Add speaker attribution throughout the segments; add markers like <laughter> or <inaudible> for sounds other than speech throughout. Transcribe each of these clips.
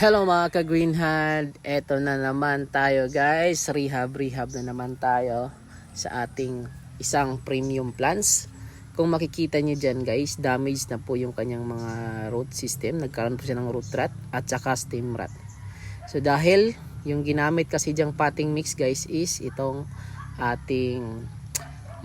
Speaker 1: Hello mga ka-greenhand, eto na naman tayo guys, rehab rehab na naman tayo sa ating isang premium plants. Kung makikita nyo dyan guys, damage na po yung kanyang mga root system, nagkaroon po siya ng root rot at saka stem rot. So dahil yung ginamit kasi dyang potting mix guys is itong ating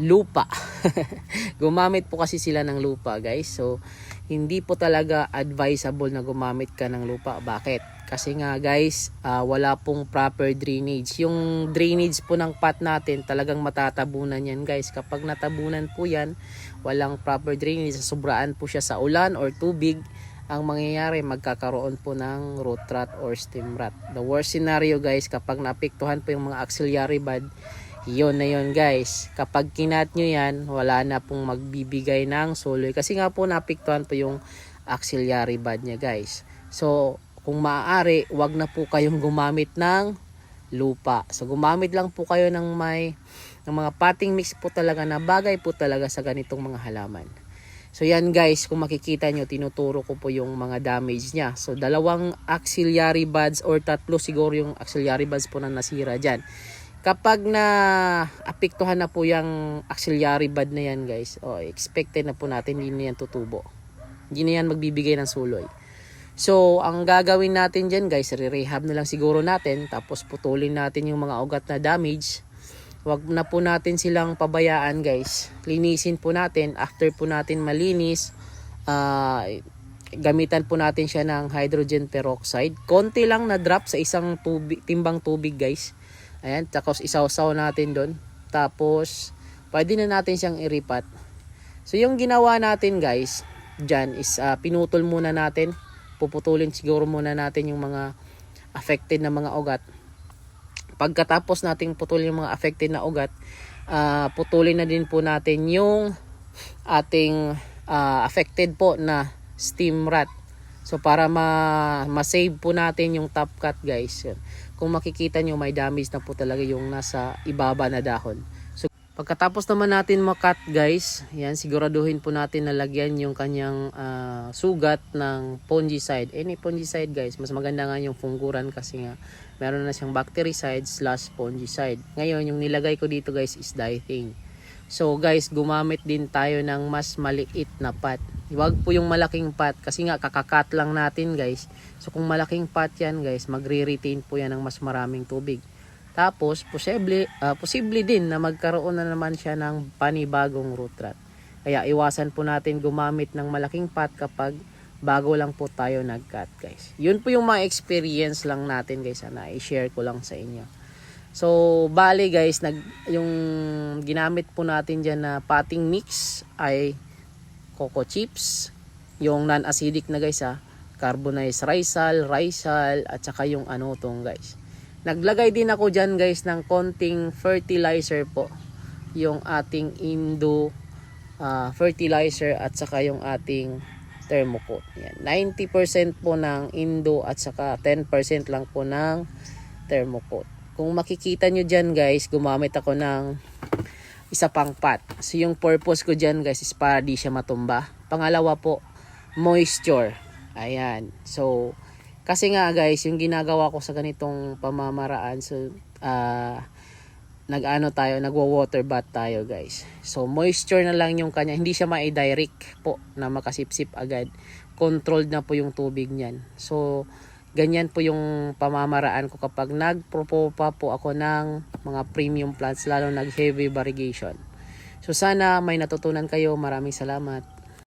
Speaker 1: lupa. <laughs> gumamit po kasi sila ng lupa guys. So hindi po talaga advisable na gumamit ka ng lupa. Bakit? Kasi nga guys, ah, wala pong proper drainage. Yung drainage po ng pot natin talagang matatabunan yan guys. Kapag natabunan po yan, walang proper drainage, sobraan po siya sa ulan or tubig, ang mangyayari magkakaroon po ng root rot or stem rot. The worst scenario guys, kapag naapektuhan po yung mga auxiliary bud, yun na yun guys. Kapag kinat nyo yan, wala na pong magbibigay ng soloy. Kasi nga po napiktuhan po yung auxiliary bud niya guys. So, kung maaari, wag na po kayong gumamit ng lupa. So, gumamit lang po kayo ng may ng mga potting mix po talaga na bagay po talaga sa ganitong mga halaman. So yan guys, kung makikita nyo, tinuturo ko po yung mga damage niya. So dalawang auxiliary buds or tatlo siguro yung auxiliary buds po na nasira dyan. Kapag na apektuhan na po yung auxiliary bud na yan guys, oh, expected na po natin hindi na yan tutubo. Hindi na yan magbibigay ng suloy. So, ang gagawin natin dyan guys, re-rehab na lang siguro natin, tapos putulin natin yung mga ugat na damage. Wag na po natin silang pabayaan guys. Linisin po natin. After po natin malinis, ah, gamitan po natin siya ng hydrogen peroxide. Konti lang na drop sa isang tubig, timbang tubig guys. Ayan, tapos isaw-saw natin doon. Tapos, pwede na natin siyang iripat. So, yung ginawa natin guys, dyan is ah, pinutol muna natin. Puputulin siguro muna natin yung mga affected na mga ugat. Pagkatapos nating putulin yung mga affected na ugat, ah, putulin na din po natin yung ating ah, affected po na stem rot. So para ma ma-save po natin yung top cut guys. Kung makikita nyo may damage na po talaga yung nasa ibaba na dahon. So pagkatapos naman natin makat guys, yan siguraduhin po natin na lagyan yung kanyang ah, sugat ng fungicide. Any fungicide guys, mas maganda nga yung funguran kasi nga meron na siyang bactericide slash fungicide. Ngayon yung nilagay ko dito guys is dithane. So guys, gumamit din tayo ng mas maliit na pot. Huwag po yung malaking pot kasi nga kakakat lang natin guys. So kung malaking pot yan guys, magre-retain po yan ng mas maraming tubig. Tapos, posible, ah, posible din na magkaroon na naman siya ng panibagong root rot. Kaya iwasan po natin gumamit ng malaking pot kapag bago lang po tayo nag-cut guys. Yun po yung mga experience lang natin guys na i-share ko lang sa inyo. So, bali guys, nag, yung ginamit po natin dyan na potting mix ay coco chips, yung non-acidic na guys ha, carbonized risal, risal, at saka yung ano tong guys. Naglagay din ako dyan guys ng konting fertilizer po, yung ating Indo ah, fertilizer at saka yung ating thermocoat. Yan. 90% po ng Indo at saka 10% lang po ng thermocoat. Kung makikita nyo dyan guys, gumamit ako ng isa pang pot. So yung purpose ko dyan guys is para di siya matumba. Pangalawa po, moisture. Ayan. So, kasi nga guys, yung ginagawa ko sa ganitong pamamaraan, so, ah, nag-ano tayo, nagwa-water bath tayo guys. So, moisture na lang yung kanya. Hindi siya ma-direct po na makasipsip agad. Controlled na po yung tubig niyan. So, ganyan po yung pamamaraan ko kapag nagpropopa po ako ng mga premium plants, lalo nag-heavy variegation. So, sana may natutunan kayo. Maraming salamat.